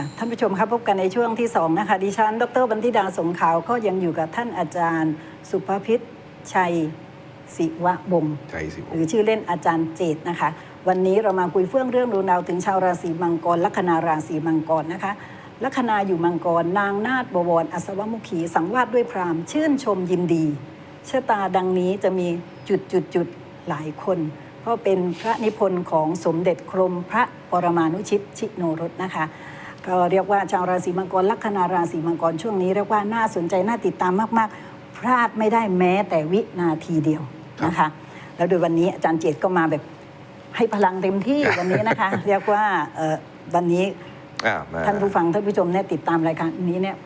ค่ะท่านผู้ชมครับพบกันในช่วงที่สองนะคะ ดิฉัน ดรบันทิดาสงขาวก็ยังอยู่กับท่านอาจารย์ สุภพิษชัยศิวะบงศ์ใจสิบหรือชื่อเล่นอาจารย์เจตนะคะ วันนี้เรามาคุยเฟื่องเรื่องดูดาวถึงชาวราศีมังกรลัคนาราศีมังกรนะคะลัคนาอยู่มังกร นางนาฏบวรอัศวมุขี สังวาสด้วยพราหมณ์ชื่นชมยินดีชะตาดังนี้จะมีจุดจุดจุดๆๆหลายคน เพราะเป็นพระนิพนธ์ของสมเด็จกรมพระปรมานุชิตชิโนรสนะคะ ก็เรียกว่าชาวราศีมังกรลัคนาราศีมังกรช่วงนี้เรียกว่าน่าสนใจน่าติดตามมาก ๆ พลาดไม่ได้แม้แต่วินาทีเดียวนะคะ แล้วโดยวันนี้อาจารย์เจตก็มาแบบให้พลังเต็มที่วันนี้นะคะ เรียกว่าเอ่อวันนี้อ่ามาท่านผู้ฟังท่านผู้ชมเนี่ยติดตามรายการนี้เนี่ย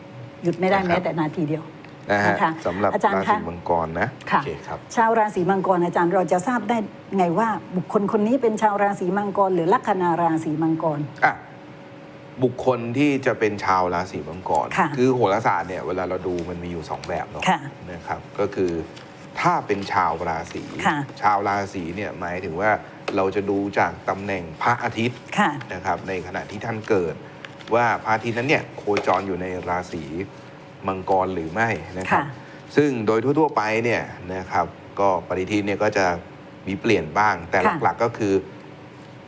หยุดไม่ได้นะครับแม้แต่นาทีเดียวนะฮะนะคะสำหรับอาจารย์ราคะศีมังกรนะค่ะโอเคครับชาวราศีมังกรอาจารย์เราจะทราบได้ไงว่าบุคคลคนนี้เป็นชาวราศีมังกร หรือลัคนาราศีมังกรอะ บุคคลที่จะเป็นชาวราศีมังกรค่ะอโหราศาสตร์เนี่ยเวลาเราดูมันมีอยู่สองแบบเนาะค่ะนะครับ ก็คือถ้าเป็นชาวราศีค่ะ ชาวราศีเนี่ยหมายถึงว่าเราจะดูจากตำแหน่งพระอาทิตย์ค่ะ นะครับในขณะที่ท่านเกิด ว่าพระอาทิตย์นั้นเนี่ยโคจรอยู่ในราศีมังกรหรือไม่นะครับ ค่ะ ซึ่งโดยทั่วๆไปเนี่ยนะครับก็ปฏิทินเนี่ยก็จะมีเปลี่ยนบ้างแต่ค่ะ หลักๆก็คือ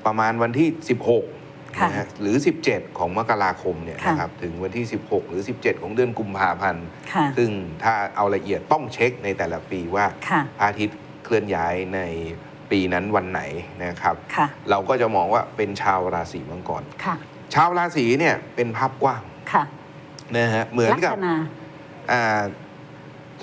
ประมาณวันที่ 16ค่ะ นะฮะหรือ 17 ของมกราคมเนี่ยค่ะนะครับถึงวันที่ 16 หรือ 17 ของเดือนกุมภาพันธ์ค่ะซึ่งถ้าเอาละเอียดต้องเช็คในแต่ละปีว่าค่ะพระอาทิตย์เคลื่อนย้ายในปีนั้นวันไหนนะครับค่ะเราก็จะมองว่าเป็นชาวราศีมังกรค่ะชาวราศีเนี่ยเป็นภาพกว้างค่ะนะฮะเหมือนลักับคนาอ่า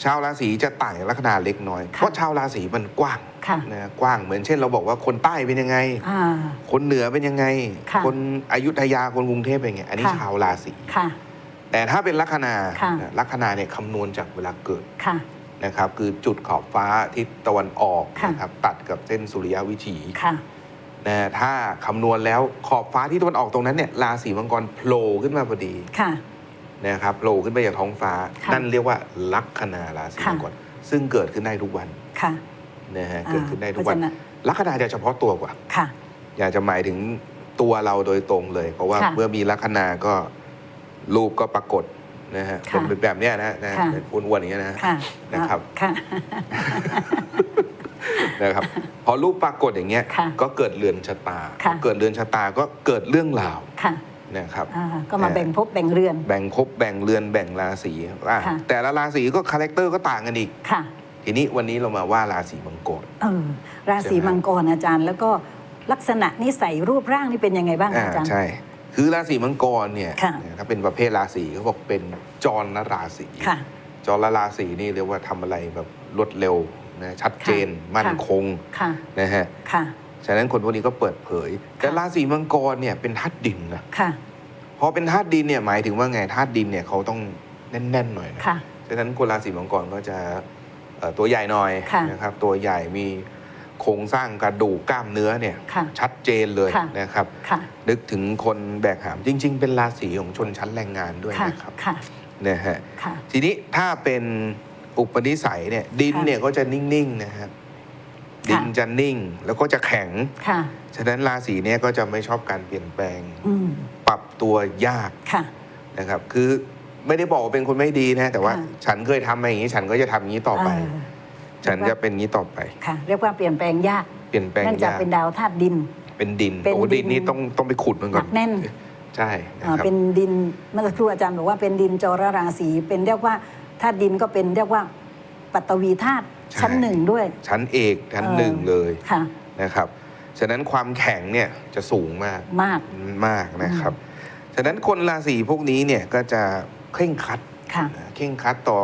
ชาวราศีจะต่างจากลัคนาเล็กน้อยค่ะเพราะชาวราศีมันกว้าง ค่ะนะกว้างเหมือนเช่นเราบอกว่าคนใต้เป็นยังไง อ่า คนเหนือเป็นยังไง ค่ะคนอยุธยาคนกรุงเทพเป็นยังไง อันนี้ค่ะ ชาวราศีค่ะ แต่ถ้าเป็นลัคนาค่ะ นะลัคนาเนี่ยคำนวณจากเวลาเกิดค่ะ นะครับ คือจุดขอบฟ้าทิศตะวันออกค่ะ นะครับตัดกับเส้นสุริยวิถีค่ะ นะถ้าคำนวณแล้วขอบฟ้าที่ตะวันออกตรงนั้นเนี่ยราศีมังกรโผล่ขึ้นมาพอดี ค่ะ นะครับโผล่ขึ้นไปจากท้องฟ้า ค่ะนั่นเรียกว่าลัคนาราศีค่ะ มังกรซึ่งเกิดขึ้นได้ทุกวัน ค่ะ นะฮะอ่าเกิดขึ้นได้ทุกวันเพราะฉะนั้นลัคนาจะเฉพาะตัวกว่าค่ะ อยากจะหมายถึงตัวเราโดยตรงเลย เพราะว่าค่ะเมื่อมีลัคนาก็รูปก็ปรากฏนะฮะค่ะเป็นแบบเนี้ยนะนะค่ะเป็นอ้วนๆอย่างเงี้ยนะค่ะนะครับค่ะนะครับพอรูปปรากฏอย่างเงี้ยค่ะก็เกิดเรือนชะตาค่ะพอเกิดเรือนชะตาก็เกิดเรื่องราวค่ะนะครับอ่าก็มาแบ่งภพแบ่งเรือน แบ่งภพแบ่งเรือนแบ่งราศีอะค่ะแต่ละราศีก็คาแรคเตอร์ก็ต่างกันอีกค่ะ ทีนี้วันนี้เรามาว่าราศีมังกรเออราศีใช่ไหมมังกรอาจารย์ แล้วก็ลักษณะนิสัยรูปร่างนี่เป็นยังไงบ้างอ่าอาจารย์ใช่ คือราศีมังกรเนี่ยค่ะถ้าเป็นประเภทราศีเขาบอกเป็นจรราศีค่ะจรราศีนี่เรียกว่าทำอะไรแบบรวดเร็วนะชัดเจนค่ะมั่นคงค่ะนะฮะค่ะฉะนั้นคนพวกนี้ก็เปิดเผย แต่ค่ะราศีมังกรเนี่ยเป็นธาตุดินนะค่ะพอเป็นธาตุดินเนี่ยหมายถึงว่าไงธาตุดินเนี่ยเขาต้องแน่นๆหน่อยนะค่ะฉะนั้นคนราศีมังกรก็จะเอ่อ ตัวใหญ่หน่อยค่ะนะครับตัวใหญ่มีโครงสร้างกระดูกกล้ามเนื้อเนี่ยค่ะชัดเจนเลยค่ะ นะครับค่ะนึกถึงคนแบกหาม จริง ๆ เป็นราศีของชนชั้นแรงงานด้วยค่ะนะครับค่ะนะฮะค่ะ ทีนี้ถ้าเป็นอุปนิสัยเนี่ยดินค่ะเนี่ยก็จะนิ่งๆนะครับดินจะนิ่งแล้วก็จะแข็ง ค่ะ ฉะนั้นราศีเนี่ยก็จะไม่ชอบการเปลี่ยนแปลง อืมปรับตัวยากค่ะ นะครับ คือ ไม่ได้บอกว่าเป็นคนไม่ดีนะแต่ว่าค่ะฉันเคยทำมาอย่างนี้ ฉันก็จะทำอย่างนี้ต่อไปเออฉันจะเป็นอย่างนี้ต่อไป ค่ะ เรียกว่าเปลี่ยนแปลงยากเปลี่ยนแปลงเนื่องจากยากเป็นดาวธาตุดิน เป็นดินเป็นโอ้ดิดินน นี่ต้องต้องไปขุดมันหก่อนันกแน่นใช่นะอ่าครับ เป็นดินเมื่อสักครู่อาจารย์บอกว่าเป็นดินจรราศีเป็นเรียกว่าธาตุดินก็เป็นเรียกว่าปัตตวีธาตุชั้นหนึ่งด้วย ชั้นเอกชั้นเออหนึ่งเลยค่ะ นะครับ ฉะนั้นความแข็งเนี่ยจะสูงมากมาก มากนะครับ ฉะนั้นคนราศีพวกนี้เนี่ยก็จะ เคร่งครัดค่ะนะเคร่งครัดต่อ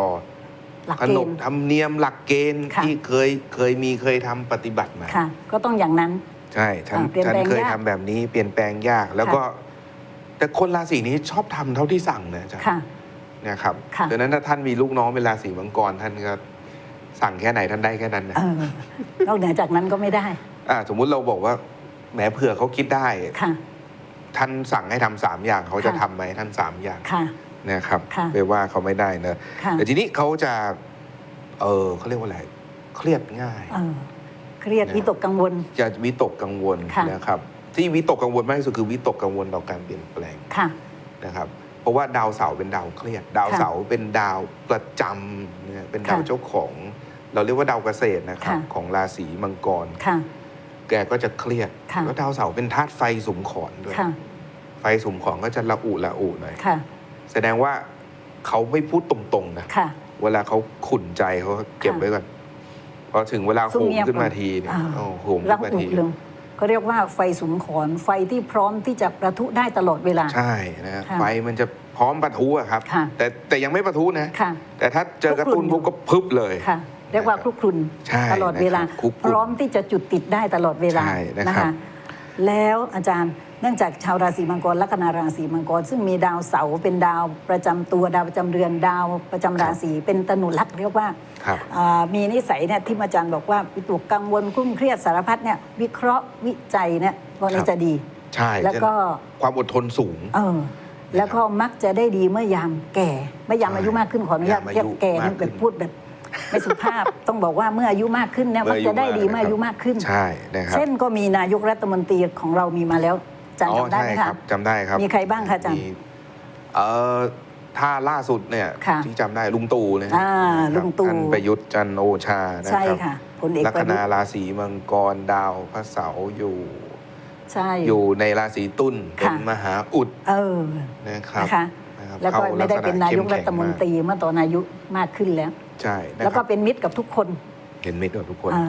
หลักขเกนณบฑ์ ธรรมเนียมหลักเกณฑ์ค่ะ ที่เคยเคยมีเคยทำปฏิบัติมา ค่ะ ก็ต้องอย่างนั้น ใช่ฉันอ่าเปลี่ยนฉันแปลงเคยยาก ทำแบบนี้เปลี่ยนแปลงยาก แล้วก็ แต่คนราศีนี้ชอบทำเท่าที่สั่งนะอาจ๊ะค่ะ นะครับค่ะ ดังนั้นถ้าท่านมีลูกน้องเป็นราศีมังกรท่านก็สั่งแค่ไหนท่านได้แค่นั้นนะเออนอกเหนือจากนั้นก็ไม่ได้อ่าสมมุติเราบอกว่าแหมเผื่อเขาคิดได้ ค่ะ ท่านสั่งให้ทำสามอย่างเขาจะค่ะ ทำไหมท่านสามอย่าง ค่ะ นะครับค่ะไปว่าเขาไม่ได้เนอะค่ะแต่ทีนี้เขาจะ เออเขาเรียกว่าอะไรเครียดง่าย เออเครียดนะวิตกกังวล จะวิตกกังวลค่ะ นะครับ ที่วิตกกังวลมากที่สุดคือวิตกกังวลต่อการเปลี่ยนแปลงค่ะ นะครับ เพราะว่าดาวเสาร์เป็นดาวเครียด ดาวค่ะเสาร์เป็นดาวประจำนะเป็นดาวค่ะเจ้าของ เราเรียกว่าดาวเกษตรนะครับ ค่ะ ของราศีมังกร ค่ะ แกก็จะเครียดค่ะ แล้วดาวเสาร์เป็นธาตุไฟสุมขอนด้วย ค่ะไฟสุมขอนก็จะละอุละอุหน่อย ค่ะ แสดงว่าเขาไม่พูดตรงๆนะค่ะ เวลาเขาขุ่นใจเขาเก็บค่ะไว้ก่อนพอถึงเวลาซุ่โหมมเงียบขึ้นมาก่อนทีเนี่ยอ่า โอ้โหมรัขึ้กนมาอุที ลงก็เรียกว่าไฟสุมขอนไฟที่พร้อมที่จะประทุได้ตลอดเวลา ใช่นะฮะค่ะไฟมันจะพร้อมปะทุอะครับ ค่ะ แต่แต่ยังไม่ปะทุนะ ค่ะ แต่ถ้าเจอกระตุ้นคลุกคลุ่นปุ๊บก็พึบเลย ค่ะ เรียกว่าคลุกคลุนใช่ตลอดเวลา นะครับคลุกคพลุ่นร้อมที่จะจุดติดได้ตลอดเวลาใช่นะครับ แล้วอาจารย์ เนื่องจากชาวราศีมังกรลัคนาราศีมังกร ซึ่งมีดาวเสาร์เป็นดาวประจำตัวดาวประจำเรือนดาวประจำราศีเป็นตนุลักษณ์เรียกว่าครับอ่ามีนิสัยเนี่ยที่อาจารย์บอกว่าวิตกกังวลคลุ้มเครียดสารพัดเนี่ยวิเคราะห์วิจัยเนี่ยพวกนี้จะดีใช่แล้วก็ความอดทนสูงเออแล้วก็มักจะได้ดีเมื่อยามแก่เมื่อยามใช่อายุมากขึ้นขออนุญาตยามอายุเรียกแก่นี่มากขึ้นแบบพูดแบบไม่สุภาพต้องบอกว่าเมื่ออายุมากขึ้นเนี่ยเมื่มัอกอายุจะได้ดีมากเมื่ออายุมากขึ้น ใช่นะครับเช่นก็มีนายกรัฐมนตรีของเรามีมาแล้วอา จารย์อ๋อจำได้ใช่ไหมคคะรับจำได้ครับมีใครบ้างคะอาจารย์ มีเอ่อถ้าล่าสุดเนี่ยค่ะที่จำได้ลุงตู่นะอ่านะครับลุงตู่ ท่านประยุทธ์จันทร์โอชานะใช่ครับค่ะพลเอกลัปคระยุนาทธ์ราศีมังกรดาวพระเสาร์อยู่ ใช่ อยู่ในราศีตุลเป็นค่ะมหาอุดเออนะครับนะคะ นะครับแล้วก็ข้ไม่ได้เป็นนายกลัรัษณะฐมนตรีเมื่อตอนอายุมากขึ้นแล้ว ใช่นะแล้วคก็รับเป็นมิตรกับทุกคนเห็นมิตรกับทุกคน อ่า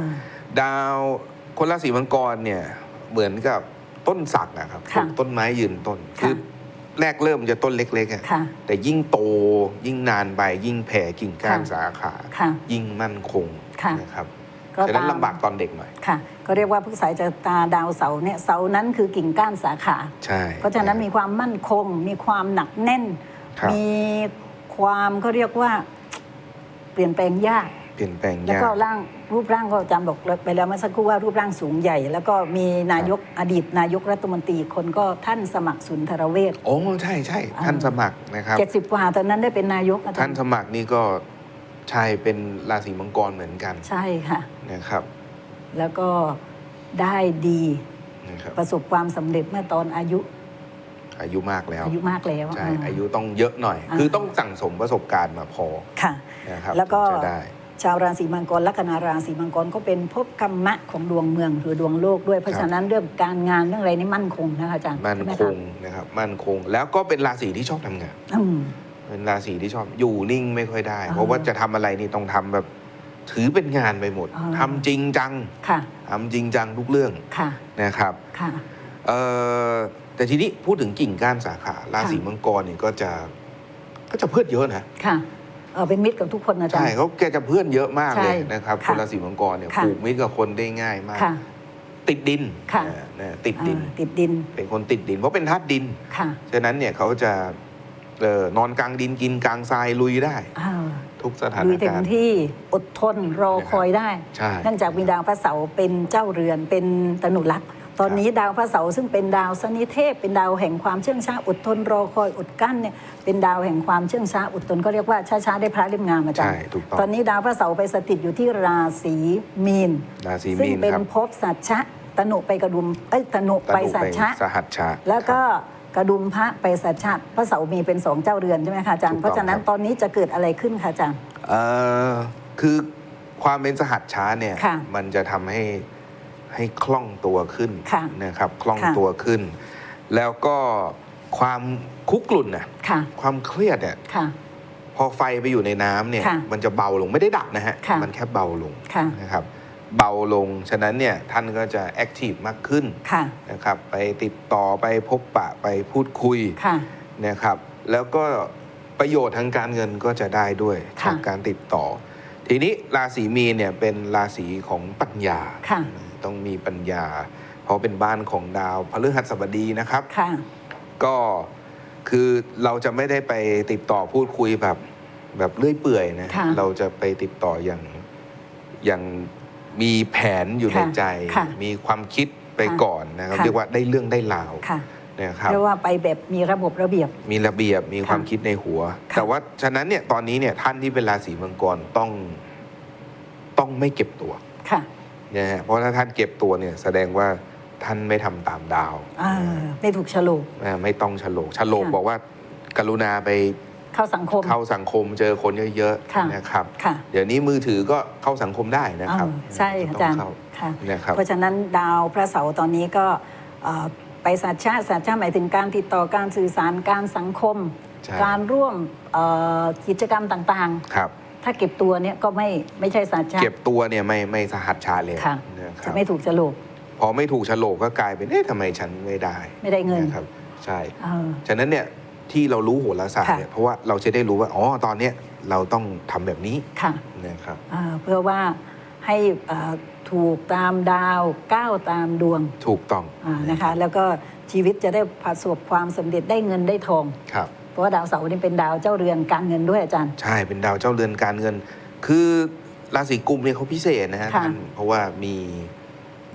ดาวคนราศีมังกรเนี่ยเหมือนกับ ต้นสักนะครับค่ะต้นไม้ยืนต้นค่ะคือแรกเริ่มจะต้นเล็กๆอะค่ะ แต่ยิ่งโตยิ่งนานไปยิ่งแผ่กิ่งก้านค่ะ สาขา ค่ะ ยิ่งมั่นคงค่ะนะครับก็ฉะนั้นตามลำบากตอนเด็กหน่อย ค่ะ ก็เรียกว่าพฤกษายจะตาดาวเสาร์เนี่ยเสาร์นั้นคือกิ่งก้านสาขา ใช่เพราะฉะนั้นมีความมั่นคง มีความหนักแน่น ครับ มีความเขาเรียกว่า เปลี่ยนแปลงยาก เปลี่ยนแปลงแล้วยากก็ร่างรูปร่างก็จำบอกไปแล้วเมื่อสักครู่ว่ารูปร่างสูงใหญ่ แล้วก็มีนายกอดีต นายกรัฐมนตรีคนก็ท่านสมัครสุนทรเวช โอ้ใช่ใช่อ่าท่านสมัครนะครับ เจ็ดสิบกว่าตอนนั้นได้เป็นนายกอาจาท่ารนย์สมัครนี่ก็ใช่เป็นราศีมังกรเหมือนกันใช่ค่ะ นะครับแล้วก็ได้ดีนะครับประสบความสำเร็จเมื่อตอนอายุอายุมากแล้วอายุมากแล้วใช่อ่าอายุต้องเยอะหน่อยอ่าคือต้องสั่งสมประสบการณ์มาพอค่ะนะครับแล้วก็ถึงจะได้ ชาวราศีมังกรลัคนาราศีมังกรก็เป็นภพกรรมะของดวงเมืองหรือดวงโลกด้วย เพราะฉะนั้นเรื่องการงานเรื่องอะไรนี่มั่นคงนะคะอาจารย์มั่นใช่ไหคงนะครับ มั่นคงแล้วก็เป็นราศีที่ชอบทำงานอืมเป็นราศีที่ชอบอยู่นิ่งไม่ค่อยได้อ่าเพราะว่าจะทำอะไรนี่ต้องทำแบบถือเป็นงานไปหมดอ่าทำจริงจังค่ะทำจริงจังทุกเรื่องค่ะนะครับค่ะเอ่อแต่ทีนี้พูดถึงกิ่งก้านสาขาราศีมังกรเนี่ยก็จะก็จะเพื่อนเยอะนะค่ะ เออเป็นมิตรกับทุกคนอาจารใช่ย์ เขาแกจะเพื่อนเยอะมากเลยใช่นะครับค่ะคนราศีมังกรเนี่ยค่ะปลูกมิตรกับคนได้ง่ายมาก ค่ะ ติดดินค่ะอ่านะติดดิน อ่าติดดินเป็นคนติดดินเพราะเป็นธาตุดิน ค่ะฉะนั้นเนี่ยเขาจะเอ่อนอนกลางดินกินกลางทรายลุยได้ อ่าทุกสถานลุยเต็กามรณ์ที่อดทนรอคอยได้ ใช่ เนื่องจากมีดาวพระเสาร์เป็นเจ้าเรือนเป็นตนุลักษ์ ตอนนี้ดาวพระเสาร์ซึ่งเป็นดาวสนิเทพ เป็นดาวแห่งความเชื่องช้าอดทนรอคอยอดกั้นเนี่ยเป็นดาวแห่งความเชื่องช้าอดทนก็เรียกว่าช้าๆได้พระเล่มงามอาจารใช่ย์ถูกต้องตอนนี้ดาวพระเสาร์ไปสถิตอยู่ที่ราศีมีนราศีซึ่งมีนเป็นครับภพสัจชะตนุไปกระดุมเอ้ยตนุไปสัจชะสหัสชะแล้วก็ครับกระดุมพระไปสัจชะพระเสาร์มีเป็นสองเจ้าเรือนใช่ไหมคะอาจารถูย์กต้องเพราะฉะนั้นครับตอนนี้จะเกิดอะไรขึ้นคะอาจารย์เอ่อคือความเป็นสหัสช้าเนี่ยค่ะมันจะทำให้ ให้คล่องตัวขึ้นค่ะนะครับคล่องค่ะ ตัวขึ้น แล้วก็ความคุกกลุ่นน่ะค่ะ ความเครียดเนี่ยค่ะ พอไฟไปอยู่ในน้ำเนี่ยค่ะมันจะเบาลงไม่ได้ดับนะฮะค่ะ มันแค่เบาลงค่ะ นะครับเบาลงฉะนั้นเนี่ยท่านก็จะแอคทีฟมากขึ้นค่ะ นะครับไปติดต่อไปพบปะไปพูดคุย ค่ะ นะครับแล้วก็ประโยชน์ทางการเงินก็จะได้ด้วยค่ะ จากการติดต่อ ทีนี้ราศีมีนเนี่ยเป็นราศีของปัญญา ค่ะ ต้องมีปัญญา เพราะเป็นบ้านของดาวพฤหัสบดีนะครับ ค่ะ ก็คือเราจะไม่ได้ไปติดต่อพูดคุยแบบแบบเลื่อยเปื่อยนะ ค่ะ เราจะไปติดต่ออย่างอย่างมีแผนอยู่ในค่ะใจ ค่ะมีความคิดไปค่ะก่อนนะครับ ค่ะ เรียกว่าได้เรื่องได้ราว ค่ะ นะครับเรียกว่าไปแบบมีระบบระเบียบ มีระเบียบมีความคิดในหัวค่ะแต่ว่าฉะนั้นเนี่ยตอนนี้เนี่ยท่านที่เป็นราศีมังกรต้องต้องไม่เก็บตัวค่ะนะฮะเพราะถ้าท่านเก็บตัวเนี่ยแสดงว่าท่านไม่ทำตามดาวอ่าไม่ถูกฉลกอ่าไม่ต้องฉลกฉลกค่ะบอกว่า กรุณาไปเข้าสังคมเข้าสังคมเจอคนเยอะค่ะๆนะครับค่ะเดี๋ยวนี้มือถือก็เข้าสังคมได้นะครับเออใช่อาจารย์ต้องเข้าค่ะนะครับเพราะฉะนั้นดาวพระเสาร์ตอนนี้ก็เอ่อ ไปสัจชาติสัจชาติหมายถึงการติดต่อการสื่อสารการสังคม ใช่ การร่วมเอ่อกิจกรรมต่างครับ ๆ ถ้าเก็บตัวเนี่ยก็ไม่ไม่ใช่สัจชา เก็ติบตัวเนี่ยไม่ไม่สหัสชาเลยค่ะ นะคจะรับไม่ถูกโฉลกพอไม่ถูกโฉลกก็กลายเป็นเอ๊ะทำไมฉันไม่ได้ไม่ได้เงินนะครับ ใช่ เออ ฉะนั้นเนี่ยที่เรารู้โหราศาสตร์ค่ะ เนี่ยเพราะว่าเราจะได้รู้ว่าอ๋อตอนเนี้ยเราต้องทำแบบนี้ค่ะนะครับ เอ่อเพื่อว่าให้เอ่อ ถูกตามดาวก้าวตามดวงถูกต้องอานะคะ แล้วก็ชีวิตจะได้ประสบความสำเร็จได้เงินได้ทอง ครับ เพราะว่าดาวเสาร์นี่เป็นดาวเจ้าเรือนการเงินด้วยอาจารย์ ใช่เป็นดาวเจ้าเรือนการเงิน คือราศีกุมเนี่ยเขาพิเศษนะฮะค่ะ ท่านเพราะว่ามี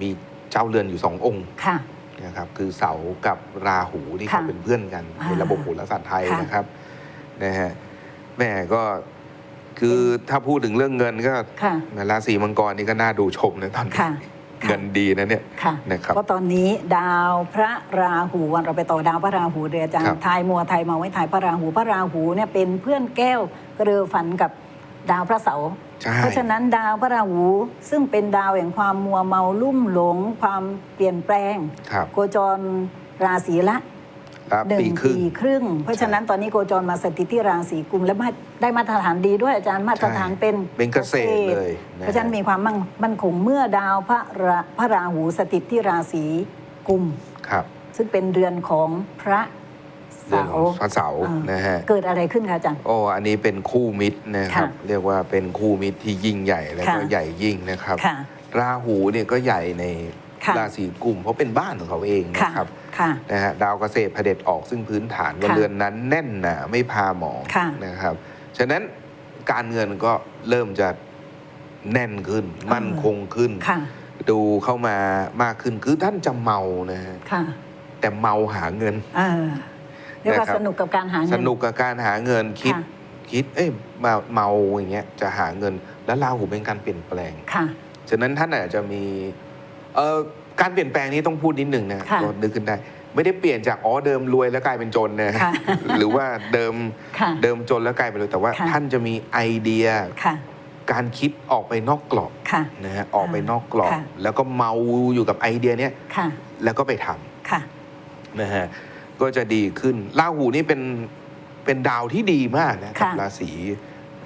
มีเจ้าเรือนอยู่สององค์ค่ะ นะครับคือเสาร์กับราหูที่ค่ะเขาเป็นเพื่อนกันอ่าในระบบโหราศาสตร์ไทยค่ะ นะครับนะฮะแม่ก็ คือถ้าพูดถึงเรื่องเงินก็ค่ะราศีมังกรนี่ก็น่าดูชมนะตอนนี้ค่ะ เงินดีนะเนี่ยค่ะนะครับ เพราะตอนนี้ดาวพระราหูวันเราไปต่อดาวพระราหูเรืออาจารครัย์บ ทายมัวไทยมาไว้ทายพระราหูพระราหูเนี่ยเป็นเพื่อนแก้วกระเรือฝันกับดาวพระเสาร์ ใช่ เพราะฉะนั้นดาวพระราหูซึ่งเป็นดาวแห่งความมัวเมาลุ่มหลง ความเปลี่ยนแปลง ครับ โคจรราศีละ แล้วหนึ่ปีงครึ่งปีครึ่ง เพราะฉะนั้นตอนนี้โคจรมาสถิตที่ราศีกุมและมาได้มาตรฐานดีด้วยอาจารย์มาตรฐานเป็นเป็นเกษตรเลยนะ เพราะฉะนั้นมีความมั่งมั่นคงเมื่อดาวพระราพระราหูสถิตที่ราศีกุม ครับซึ่งเป็นเดือนของพระเรื่อเสางของพระเสาร์อ่านนะฮะ เกิดอะไรขึ้นคะอาจารย์ โอ้อันนี้เป็นคู่มิตรนะครับ ค่ะเรียกว่าเป็นคู่มิตรที่ยิ่งใหญ่และก็ค่ะ ใหญ่ยิ่งนะครับ ค่ะ ราหูเนี่ยก็ใหญ่ในค่ะราศีกุมเพราะเป็นบ้านของเขาเองค่ะนะครับ ค่ะ นะฮะดาวเกษตรเผด็จออกซึ่งพื้นฐานวันค่ะ เรือนนั้นแน่นหนาไม่พาหมองค่ะ นะครับ ฉะนั้นการเงินก็เริ่มจะแน่นขึ้น มั่นคงขึ้น ค่ะ ดูเข้ามามากขึ้นคือท่านจะเมานะฮะค่ะแต่เมาหาเงิน เออเรียกว่านะครับ สนุกกับการหาเงิน สนุกกับการหาเงินคิด ค่ะ คิดเอ้ยมาเมาอย่างเงี้ยจะหาเงิน แล้วราหูเป็นการเปลี่ยนแปลง ค่ะ ฉะนั้นท่านอาจจะมีเอ่อ การเปลี่ยนแปลงนี้ต้องพูดนิดหนึ่งนะค่ะก็นึกขึ้นได้ ไม่ได้เปลี่ยนจากอ๋อเดิมรวยแล้วกลายเป็นจนนะค่ะหรือว่าเดิมค่ะเดิมจนแล้วกลายเป็นรวยแต่ว่า ค่ะ ท่านจะมีไอเดียค่ะ การคิดออกไปนอกกรอบค่ะ นะฮะออกไปนอกกรอบ ค่ะ แล้วก็เมาอยู่กับไอเดียเนี้ยค่ะ แล้วก็ไปทำค่ะนะฮะก็จะดีขึ้นราหูนี่เป็นเป็นดาวที่ดีมากนะกับค่ะ ราศี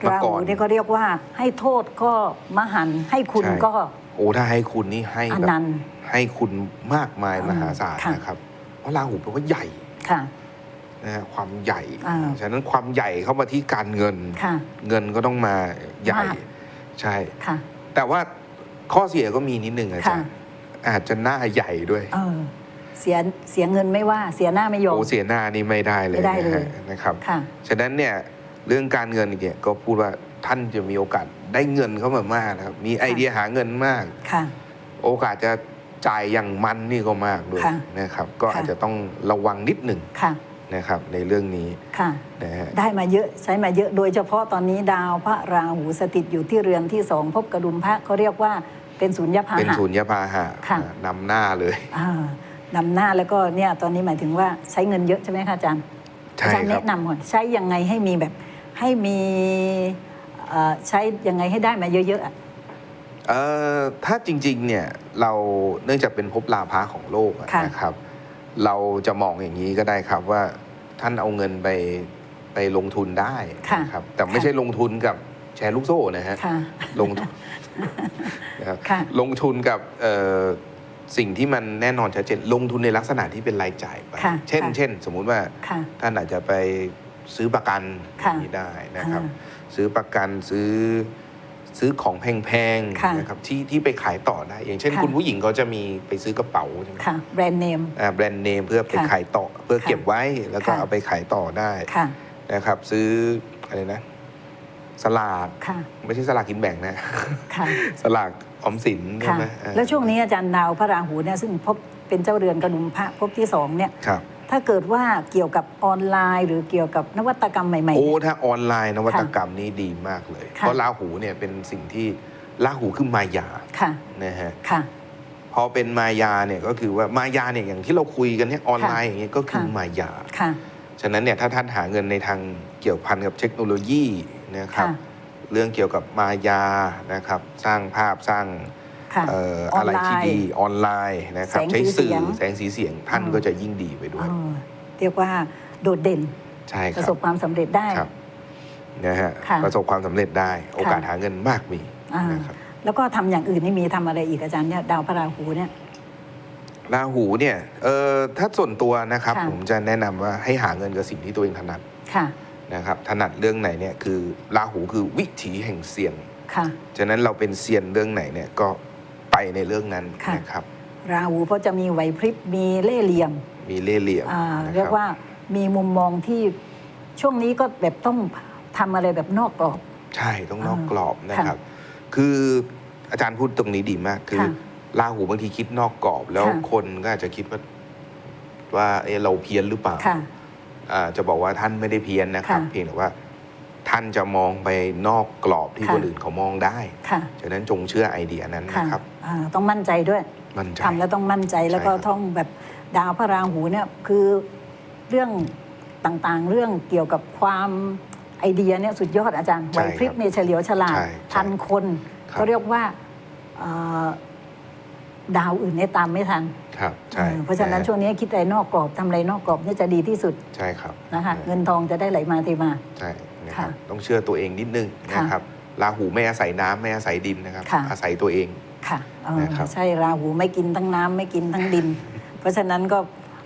มังรากหูรนี่ก็เรียกว่าให้โทษก็มหันต์ให้คุณใช่ ก็โอ้ถ้าให้คุณนี่ให้อแบบนันต์ ให้คุณมากมายอืมมหาศาลค่ะ นะครับ เพราะราหูแปลว่าใหญ่ค่ะ นะฮะความใหญ่อ่า ฉะนั้นความใหญ่เข้ามาที่การเงิน ค่ะ เงินก็ต้องมาใหญ่ มาก ใช่ ค่ะ แต่ว่าข้อเสียก็มีนิดนึงอาจารย์อาจจะหน้าใหญ่ด้วยเออ เสียเสียเงินไม่ว่าเสียหน้าไม่ยอม โอ้เสียหน้านี่ไม่ได้เลยไม่ได้นะเลฮะยนะครับ ค่ะ ฉะนั้นเนี่ยเรื่องการเงินเนี่ยก็พูดว่า ท่านจะมีโอกาสได้เงินเข้ามามากนะครับ มีไอเดียหาเงินมาก ค่ะ โอกาสจะจ่ายอย่างมันนี่ก็มากด้วยค่ะนะครับ ก็ค่ะ อาจจะต้องระวังนิดหนึ่งค่ะ นะครับ ในเรื่องนี้ค่ะ นะฮะ ได้มาเยอะใช้มาเยอะโดยเฉพาะตอนนี้ดาวพระราหูสถิตอยู่ที่เรือนที่สองพบกระดุมพระเขาเรียกว่าเป็นศูนย์ยพาเป็นหะ ศูนยพาหะค่ะ นำหน้าเลย อ่านำหน้าแล้วก็เนี่ยตอนนี้หมายถึงว่าใช้เงินเยอะใช่ไหมคะอาจารย์ใช่อาจารย์ครับ แนะนำก่อนใช้ยังไงให้มีแบบให้มี เอ่อใช้ยังไงให้ได้มาเยอะๆอะ เอ่อถ้าจริงๆเนี่ยเราเนื่องจากเป็นภพลาภะของโลกอะค่ะ นะครับ เราจะมองอย่างนี้ก็ได้ครับว่าท่านเอาเงินไปไปลงทุนได้ค่ะนะครับ แต่ไม่ใช่ลงทุนกับแชร์ลูกโซ่นะฮะค่ะ ลงทุนนะครับค่ะ ลงทุนกับเอ่อสิ่งที่มันแน่นอนชัดเจนลงทุนในลักษณะที่เป็นรายจ่ายไปค่ะเช่น ค่ะ เช่น สมมุติว่าค่ะ ท่านอาจจะไป ซื้อประกันอค่ะย่างนี้ได้นะครับอ่าซื้อประกันซื้อซื้อของแพงค่ะๆนะครับที่ที่ไปขายต่อได้ อย่างเช่น ค่ะ คุณผู้หญิงเขาจะมีไปซื้อกระเป๋าใช่ไหมค่ะ แบรนด์เนม อ่าแบรนด์เนมเพื่อไปค่ะขายต่อเพื่อค่ะเก็บไว้แล้วก็ค่ะ เอาไปขายต่อได้ค่ะ นะครับ ซื้ออะไรนะ สลากค่ะ ไม่ใช่สลากกินแบ่งนะ ค่ะ สลากออมสินใช่ค่ะ ไหมอ่าแล้วช่วงนี้อาจารย์ดาวพระราหูเนี่ยซึ่งพบเป็นเจ้าเรือนกระดุมพระพบที่สองเนี่ย ครับ ถ้าเกิดว่าเกี่ยวกับออนไลน์ หรือเกี่ยวกับนวัตกรรมใหม่โอ้ถ้าออนไลน์นวัตกรรมนี่ดีมากเลยค่ะเพราะราหูเนี่ยเป็นสิ่งที่ราหูคือมายาๆค่ะนะฮะค่ะพอเป็นมายาเนี่ยก็คือว่ามายาเนี่ยอย่างที่เราคุยกันเนี่ยออนไลน์อย่างเงี้ยก็คือค่ะมายาค่ะฉะนั้นเนี่ยถ้าท่านหาเงินในทางเกี่ยวพันกับเทคโนโลยีนะครับค่ะเรื่องเกี่ยวกับมายานะครับ สร้างภาพสร้าง ค่ะเอ่อออนอะไรไลน์ที่ดีออนไลน์นะครับแสงใช้สีสื่เสีอยงแสงสีเสียงท่านอืม ก็จะยิ่งดีไปด้วยเออเรียกว่าโดดเด่นใช่คประรัสบบความสำเร็จได้ ครับนะฮะค่ะประสบความสำเร็จได้ โอกาสหาเงินมากมีอ่าน นะครับแล้วก็ทำอย่างอื่นนี่มีทำอะไรอีกอาจารย์เนี่ยดาวพระราหูเนี่ย ราหูเนี่ยเออถ้าส่วนตัวนะครับ ค่ะ ผมจะแนะนำว่าให้หาเงินกับสิ่งที่ตัวเองถนัดค่ะนะครับ ถนัดเรื่องไหนเนี่ยคือราหูคือวิถีแห่งเซียน ค่ะ ฉะนั้นเราเป็นเซียนเรื่องไหนเนี่ยก็ไป ในเรื่องนั้นค่ะ นะครับ ราหูเพราะจะมีไหวพริบมีเล่ห์เหลี่ยมมีเล่ห์เหลี่ยมอ่านะคบ เรียกว่ามีมุมมองที่ช่วงนี้ก็แบบต้องทำอะไรแบบนอกกรอบ ใช่ต้องนอกอ่ากรอบนะครับ คืออาจารย์พูดตรงนี้ดีมาก คือค่ะราหูบางทีคิดนอกกรอบ แล้วค่ะ คนก็อาจจะคิดว่าว่าเอะเราเพี้ยนหรือเปล่าค่ะ อ่า จะบอกว่าท่านไม่ได้เพี้ยนนะครับ ค่ะเพียงแต่ว่า ท่านจะมองไปนอกกรอบที่ค่ะ คนอื่นเขามองได้ ค่ะ ฉะนั้นจงเชื่อไอเดียนั้นค่ะ นะครับ อ่าต้องมั่นใจด้วยมั่นใจ ทำแล้วต้องมั่นใจแล้วก็ใช่ครับต้องแบบดาวพระราหูเนี่ยคือเรื่องต่างๆ เรื่องเกี่ยวกับความไอเดียเนี่ยสุดยอดอาจารย์ไหวพริบเนี่ยเฉลียวฉลาดใช่ใช่ทันคนครับก็เรียกว่าเอ่อดาวอื่นเนี่ยตามไม่ทันครับใช่เออเพราะฉะนั้นฮช่วงนี้คิดอะไรนอกกรอบทำอะไรนอกกรอบเนี่ยจะดีที่สุดใช่ครับนะคะนะเงินทองจะได้ไหลมาเทมา ใช่นะครับค่ะต้องเชื่อตัวเองนิดนึงค่ะนะครับราหูไม่อาศัยน้ำไม่อาศัยดินนะครับ ค่ะ อาศัยตัวเอง ค่ะเออนะครับ ใช่ราหูไม่กินทั้งน้ำไม่กินทั้งดิน เพราะฉะนั้นก็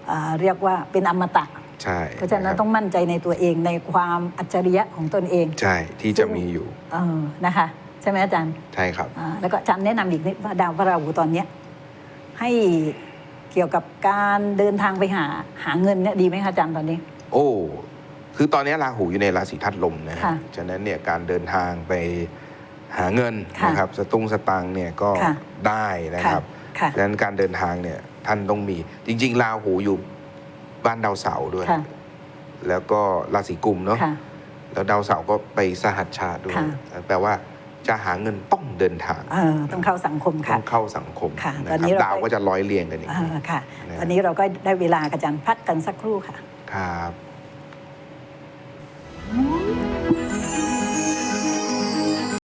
เอ่อเรียกว่าเป็นอมตะ ใช่เพราะฉะนั้คนบต้องมั่นใจในตัวเองในความอัจฉริยะของตนเองใช่ที่จะมีอยู่เออนะคะ ใช่ไหมอาจารย์ใช่ครับ อ่าแล้วก็อาจารย์แนะนำอีกนิดว่าดาวพระราหูตอนเนี้ยให้เกี่ยวกับการเดินทางไปหาหาเงินเนี่ยดีไหมคะอาจารย์ตอนนี้ โอ้ คือตอนนี้ราหูอยู่ในราศีธาตุลมนะฮะค่ะ ฉะนั้นเนี่ยการเดินทางไป หาเงินค่ะนะครับสตุ้งสตังค์เนี่ยก็ค่ะ ได้นะครับค่ะ ดังนั้นการเดินทางเนี่ยท่านต้องมีจริงๆราหูอยู่บ้านดาวเสาร์ด้วย ค่ะ แล้วก็ราศีกุมเนาะค่ะ แล้วดาวเสาร์ก็ไปสหัสชาติด้วย ค่ะ แปลว่าจะหาเงินต้องเดินทาง เออต้องเข้าสังคมต้ค่ะ องเข้าสังคมค่ะนะตอนครันี้บเรา ดาวก็จะร้อยเรียงกันอย่างเอนี้ อค่ะ นะ ตอนนี้เราก็ได้เวลากับอาจารย์พักกันสักครู่ค่ะ ครับ